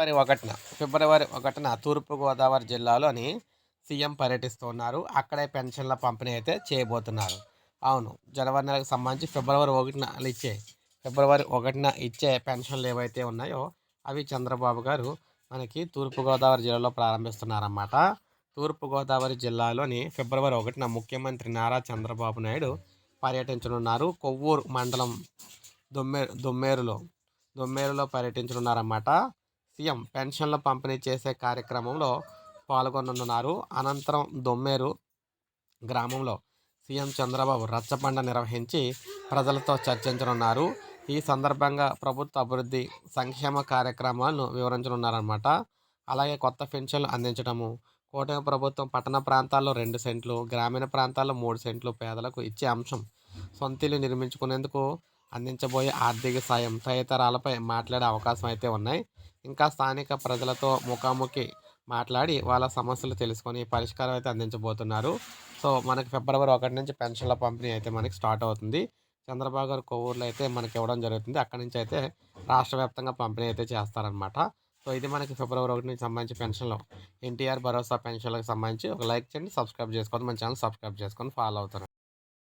ఫిబ్రవరి ఒకటిన ఫిబ్రవరి ఒకటిన తూర్పుగోదావరి జిల్లాలోని సీఎం పర్యటిస్తున్నారు. అక్కడే పెన్షన్ల పంపిణీ అయితే చేయబోతున్నారు. అవును జనవరి నెలకు సంబంధించి ఫిబ్రవరి ఒకటిన ఇచ్చే ఫిబ్రవరి ఒకటిన ఇచ్చే పెన్షన్లు ఏవైతే ఉన్నాయో అవి చంద్రబాబు గారు మనకి తూర్పుగోదావరి జిల్లాలో ప్రారంభిస్తున్నారన్నమాట. తూర్పుగోదావరి జిల్లాలోని ఫిబ్రవరి ఒకటిన ముఖ్యమంత్రి నారా చంద్రబాబు నాయుడు పర్యటించనున్నారు. కొవ్వూరు మండలం దొమ్మే దొమ్మేరులో దొమ్మేరులో పర్యటించనున్నారన్నమాట. సీఎం పెన్షన్ల పంపిణీ చేసే కార్యక్రమంలో పాల్గొననున్నారు. అనంతరం దొమ్మేరు గ్రామంలో సీఎం చంద్రబాబు రచ్చబండ నిర్వహించి ప్రజలతో చర్చించనున్నారు. ఈ సందర్భంగా ప్రభుత్వ అభివృద్ధి సంక్షేమ కార్యక్రమాలను వివరించనున్నారన్నమాట. అలాగే కొత్త పెన్షన్లు అందించడము కూటమి ప్రభుత్వం పట్టణ ప్రాంతాల్లో రెండు సెంట్లు గ్రామీణ ప్రాంతాల్లో మూడు సెంట్లు పేదలకు ఇచ్చే అంశం సొంతిల్లు నిర్మించుకునేందుకు అందించబోయే ఆర్థిక సాయం తదితరాలపై మాట్లాడే అవకాశం అయితే ఉన్నాయి. ఇంకా స్థానిక ప్రజలతో ముఖాముఖి మాట్లాడి వాళ్ళ సమస్యలు తెలుసుకొని పరిష్కారం అయితే అందించబోతున్నారు. సో మనకి ఫిబ్రవరి ఒకటి నుంచి పెన్షన్ల పంపిణీ అయితే మనకి స్టార్ట్ అవుతుంది. చంద్రబాబు గారు కొవ్వూరులో అయితే మనకి ఇవ్వడం జరుగుతుంది. అక్కడి నుంచి అయితే రాష్ట్ర వ్యాప్తంగా పంపిణీ అయితే చేస్తారనమాట సో ఇది మనకి ఫిబ్రవరి ఒకటి నుంచి సంబంధించి పెన్షన్లు. ఎన్టీఆర్ భరోసా పెన్షన్లకు సంబంధించి ఒక లైక్ చేయండి సబ్స్క్రైబ్ చేసుకోండి మన ఛానల్ సబ్స్క్రైబ్ చేసుకొని ఫాలో అవుతారు.